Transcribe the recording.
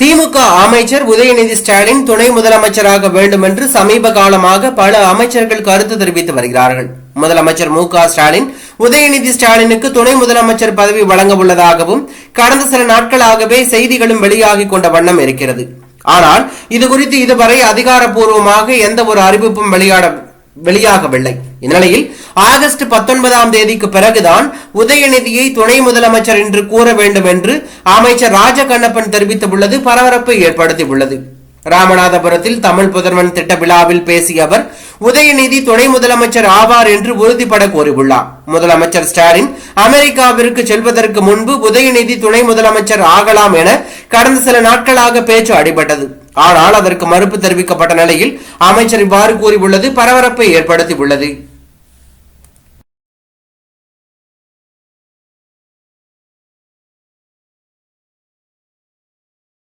திமுக அமைச்சர் உதயநிதி ஸ்டாலின் துணை முதலமைச்சராக வேண்டும் என்று சமீப காலமாக பல அமைச்சர்கள் கருத்து தெரிவித்து வருகிறார்கள். முதலமைச்சர் மு க ஸ்டாலின் உதயநிதி ஸ்டாலினுக்கு துணை முதலமைச்சர் பதவி வழங்க உள்ளதாகவும் கடந்த சில நாட்களாகவே செய்திகளும் வெளியாகி கொண்ட வண்ணம் இருக்கிறது. ஆனால் இது குறித்து இதுவரை அதிகாரப்பூர்வமாக எந்த ஒரு அறிவிப்பும் வெளியாட வெளியாகவில்லை. இந்நிலையில் ஆகஸ்ட் பத்தொன்பதாம் தேதிக்கு பிறகுதான் உதயநிதியை துணை முதலமைச்சர் என்று கூற வேண்டும் என்று அமைச்சர் ராஜகண்ணப்பன் தெரிவித்துள்ளது பரபரப்பை ஏற்படுத்தியுள்ளது. ராமநாதபுரத்தில் தமிழ் புதர்வன் திட்ட விழாவில் பேசிய அவர் உதயநிதி துணை முதலமைச்சர் ஆவார் என்று உறுதிபட கோரியுள்ளார். முதலமைச்சர் ஸ்டாலின் அமெரிக்காவிற்கு செல்வதற்கு முன்பு உதயநிதி துணை முதலமைச்சர் ஆகலாம் என கடந்த சில நாட்களாக பேச்சு அடிபட்டது. ஆனால் அதற்கு மறுப்பு தெரிவிக்கப்பட்ட நிலையில் அமைச்சர் இவ்வாறு கூறியுள்ளது பரபரப்பை ஏற்படுத்தியுள்ளது.